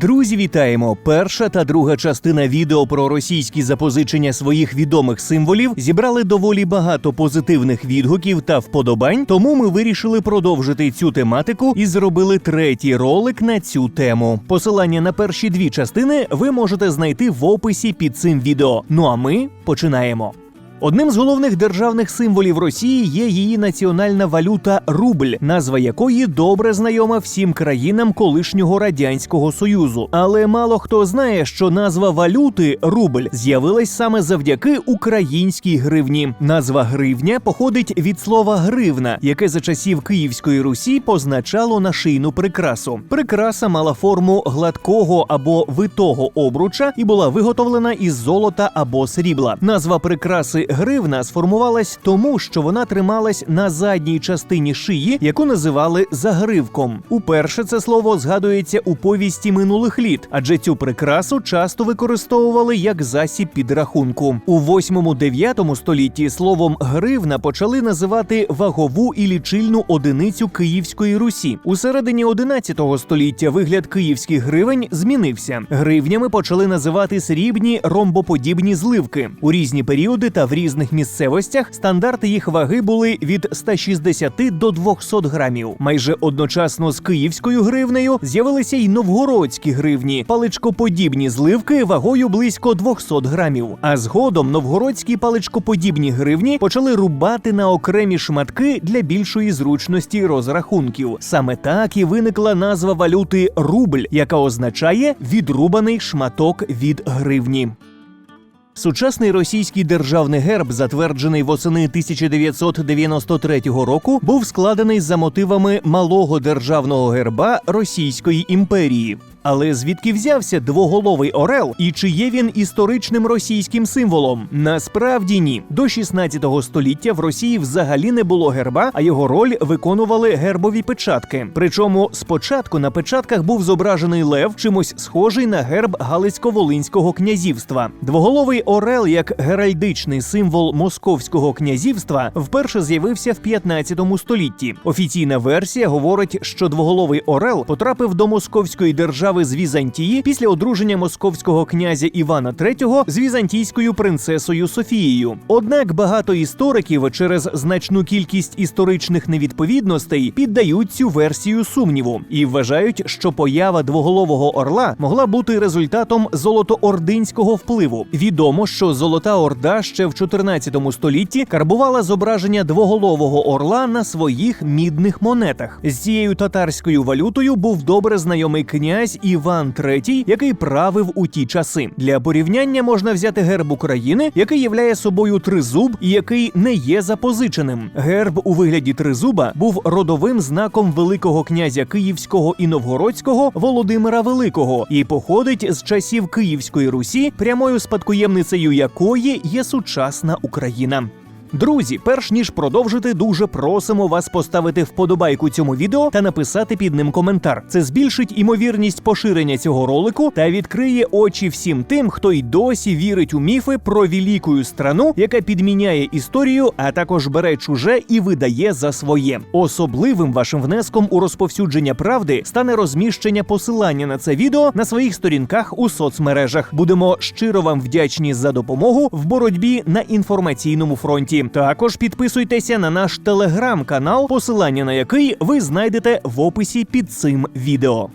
Друзі, вітаємо! Перша та друга частина відео про російські запозичення своїх відомих символів зібрали доволі багато позитивних відгуків та вподобань. Тому ми вирішили продовжити цю тематику і зробили третій ролик на цю тему. Посилання на перші дві частини ви можете знайти в описі під цим відео. Ну а ми починаємо. Одним з головних державних символів Росії є її національна валюта рубль, назва якої добре знайома всім країнам колишнього радянського союзу. Але мало хто знає, що назва валюти рубль з'явилась саме завдяки українській гривні. Назва гривня походить від слова гривна, яке за часів Київської Русі позначало нашийну прикрасу. Прикраса мала форму гладкого або витого обруча і була виготовлена із золота або срібла. Назва прикраси гривна сформувалась тому, що вона трималась на задній частині шиї, яку називали загривком. Уперше це слово згадується у повісті минулих літ, адже цю прикрасу часто використовували як засіб підрахунку. У 8-9 столітті словом гривна почали називати вагову і лічильну одиницю Київської Русі. У середині 11 століття вигляд київських гривень змінився. Гривнями почали називати срібні ромбоподібні зливки у різні періоди та в різних місцевостях стандарти їх ваги були від 160 до 200 грамів. Майже одночасно з київською гривнею з'явилися й новгородські гривні, паличкоподібні зливки вагою близько 200 грамів. А згодом новгородські паличкоподібні гривні почали рубати на окремі шматки для більшої зручності розрахунків. Саме так і виникла назва валюти рубль, яка означає відрубаний шматок від гривні. Сучасний російський державний герб, затверджений восени 1993 року, був складений за мотивами малого державного герба Російської імперії. Але звідки взявся двоголовий орел і чи є він історичним російським символом? Насправді ні. До 16 століття в Росії взагалі не було герба, а його роль виконували гербові печатки. Причому спочатку на печатках був зображений лев, чимось схожий на герб Галицько-Волинського князівства. Двоголовий орел, як геральдичний символ московського князівства, вперше з'явився в 15 столітті. Офіційна версія говорить, що двоголовий орел потрапив до московської держави з Візантії після одруження московського князя Івана III з візантійською принцесою Софією. Однак багато істориків через значну кількість історичних невідповідностей піддають цю версію сумніву і вважають, що поява двоголового орла могла бути результатом золотоординського впливу. Відомо, що Золота Орда ще в 14 столітті карбувала зображення двоголового орла на своїх мідних монетах. З цією татарською валютою був добре знайомий князь Іван III, який правив у ті часи. Для порівняння можна взяти герб України, який являє собою тризуб і який не є запозиченим. Герб у вигляді тризуба був родовим знаком великого князя Київського і Новгородського Володимира Великого і походить з часів Київської Русі, прямою спадкоємницею якої є сучасна Україна. Друзі, перш ніж продовжити, дуже просимо вас поставити вподобайку цьому відео та написати під ним коментар. Це збільшить імовірність поширення цього ролику та відкриє очі всім тим, хто й досі вірить у міфи про велику страну, яка підміняє історію, а також бере чуже і видає за своє. Особливим вашим внеском у розповсюдження правди стане розміщення посилання на це відео на своїх сторінках у соцмережах. Будемо щиро вам вдячні за допомогу в боротьбі на інформаційному фронті. Також підписуйтеся на наш телеграм-канал, посилання на який ви знайдете в описі під цим відео.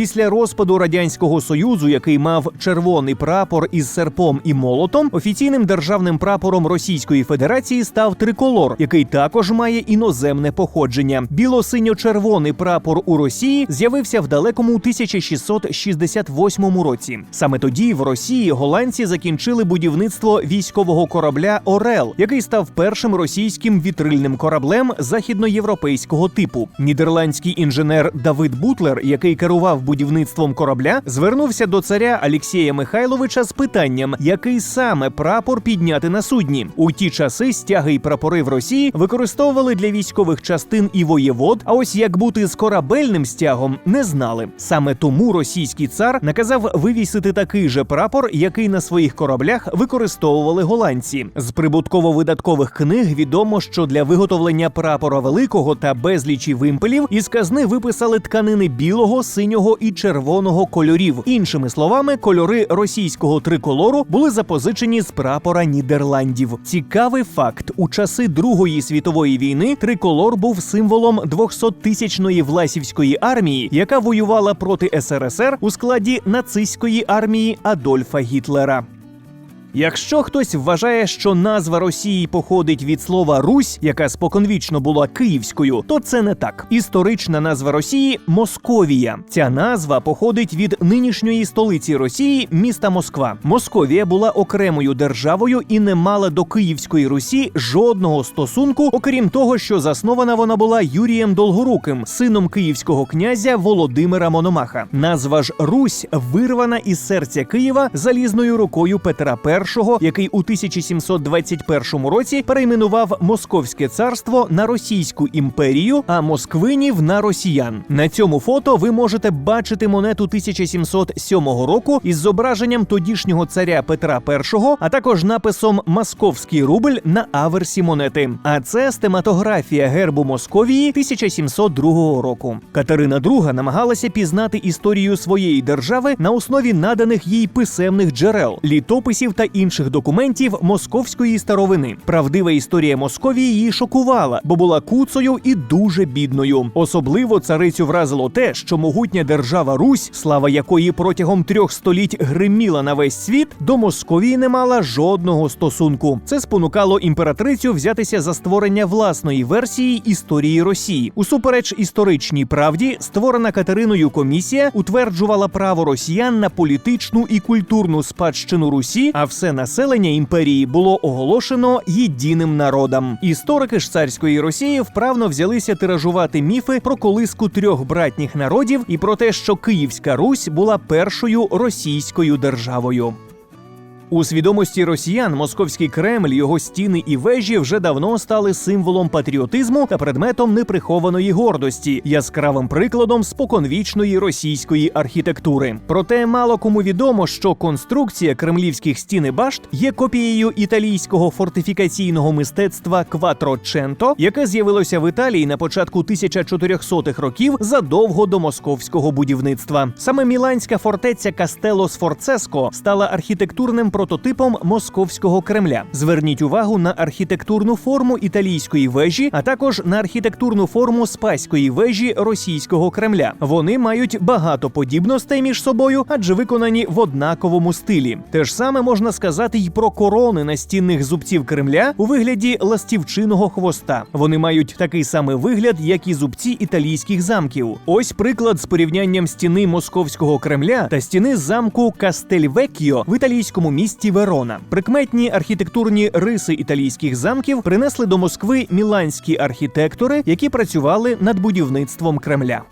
Після розпаду радянського союзу, який мав червоний прапор із серпом і молотом, офіційним державним прапором Російської Федерації став триколор, який також має іноземне походження. Біло-синьо-червоний прапор у Росії з'явився в далекому 1668 році. Саме тоді в Росії голландці закінчили будівництво військового корабля Орел, який став першим російським вітрильним кораблем західноєвропейського типу. Нідерландський інженер Давид Бутлер, який керував будівництвом корабля, звернувся до царя Алексія Михайловича з питанням, який саме прапор підняти на судні. У ті часи стяги й прапори в Росії використовували для військових частин і воєвод. А ось як бути з корабельним стягом, не знали. Саме тому російський цар наказав вивісити такий же прапор, який на своїх кораблях використовували голландці. З прибутково-видаткових книг відомо, що для виготовлення прапора великого та безлічі вимпелів із казни виписали тканини білого, синього і червоного кольорів. Іншими словами, кольори російського триколору були запозичені з прапора Нідерландів. Цікавий факт: у часи Другої світової війни триколор був символом 200-тисячної власівської армії, яка воювала проти СРСР у складі нацистської армії Адольфа Гітлера. Якщо хтось вважає, що назва Росії походить від слова Русь, яка споконвічно була київською, то це не так. Історична назва Росії Московія. Ця назва походить від нинішньої столиці Росії, міста Москва. Московія була окремою державою і не мала до Київської Русі жодного стосунку, окрім того, що заснована вона була Юрієм Долгоруким, сином київського князя Володимира Мономаха. Назва ж Русь вирвана із серця Києва залізною рукою Петра І, який у 1721 році перейменував Московське царство на Російську імперію, а москвинів на росіян. На цьому фото ви можете бачити монету 1707 року із зображенням тодішнього царя Петра І, а також написом Московський рубль на аверсі монети. А це стематографія гербу Московії 1702 року. Катерина II намагалася пізнати історію своєї держави на основі наданих їй писемних джерел, літописів та інших документів московської старовини. Правдива історія Московії її шокувала, бо була куцою і дуже бідною. Особливо царицю вразило те, що могутня держава Русь, слава якої протягом трьох століть гриміла на весь світ, до Московії не мала жодного стосунку. Це спонукало імператрицю взятися за створення власної версії історії Росії. Усупереч історичній правді, створена Катериною комісія утверджувала право росіян на політичну і культурну спадщину Русі, а все населення імперії було оголошено єдиним народом. Історики ж царської Росії вправно взялися тиражувати міфи про колиску трьох братніх народів і про те, що Київська Русь була першою російською державою. У свідомості росіян московський Кремль, його стіни і вежі вже давно стали символом патріотизму та предметом неприхованої гордості, яскравим прикладом споконвічної російської архітектури. Проте мало кому відомо, що конструкція кремлівських стін і башт є копією італійського фортифікаційного мистецтва Кватроченто, яке з'явилося в Італії на початку 1400-х років задовго до московського будівництва. Саме міланська фортеця Кастело Сфорцеско стала архітектурним прототипом московського Кремля. Зверніть увагу на архітектурну форму італійської вежі, а також на архітектурну форму спаської вежі російського Кремля. Вони мають багато подібностей між собою, адже виконані в однаковому стилі. Те ж саме можна сказати й про корони настінних зубців Кремля у вигляді ластівчиного хвоста. Вони мають такий самий вигляд, як і зубці італійських замків. Ось приклад з порівнянням стіни московського Кремля та стіни замку Кастельвекіо в італійському місті Верона. Прикметні архітектурні риси італійських замків принесли до Москви міланські архітектори, які працювали над будівництвом Кремля.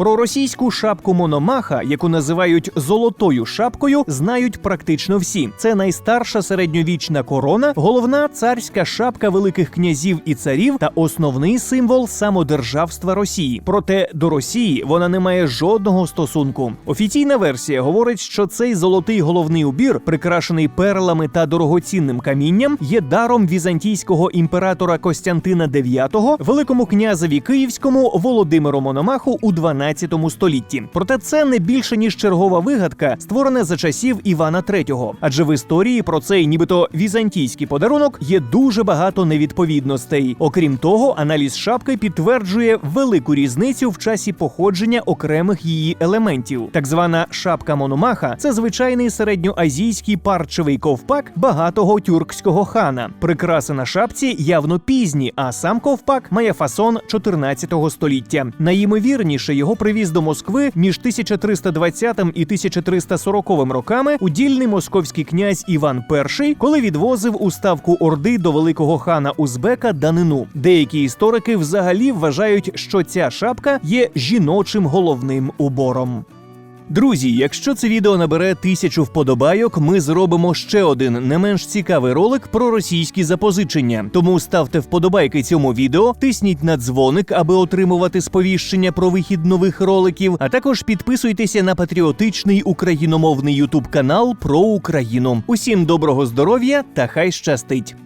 Про російську шапку Мономаха, яку називають золотою шапкою, знають практично всі. Це найстарша середньовічна корона, головна царська шапка великих князів і царів та основний символ самодержавства Росії. Проте до Росії вона не має жодного стосунку. Офіційна версія говорить, що цей золотий головний убір, прикрашений перлами та дорогоцінним камінням, є даром візантійського імператора Костянтина IX, великому князеві київському Володимиру Мономаху у 12 столітті. Проте це не більше ніж чергова вигадка, створена за часів Івана III. Адже в історії про цей нібито візантійський подарунок є дуже багато невідповідностей. Окрім того, аналіз шапки підтверджує велику різницю в часі походження окремих її елементів. Так звана шапка Мономаха це звичайний середньоазійський парчевий ковпак багатого тюркського хана. Прикраси на шапці явно пізні, а сам ковпак має фасон 14 століття. Найімовірніше його привіз до Москви між 1320 і 1340 роками удільний московський князь Іван І, коли відвозив у ставку Орди до великого хана Узбека данину. Деякі історики взагалі вважають, що ця шапка є жіночим головним убором. Друзі, якщо це відео набере тисячу вподобайок, ми зробимо ще один не менш цікавий ролик про російські запозичення. Тому ставте вподобайки цьому відео, тисніть на дзвоник, аби отримувати сповіщення про вихід нових роликів. А також підписуйтеся на патріотичний україномовний ютуб канал про Україну. Усім доброго здоров'я та хай щастить!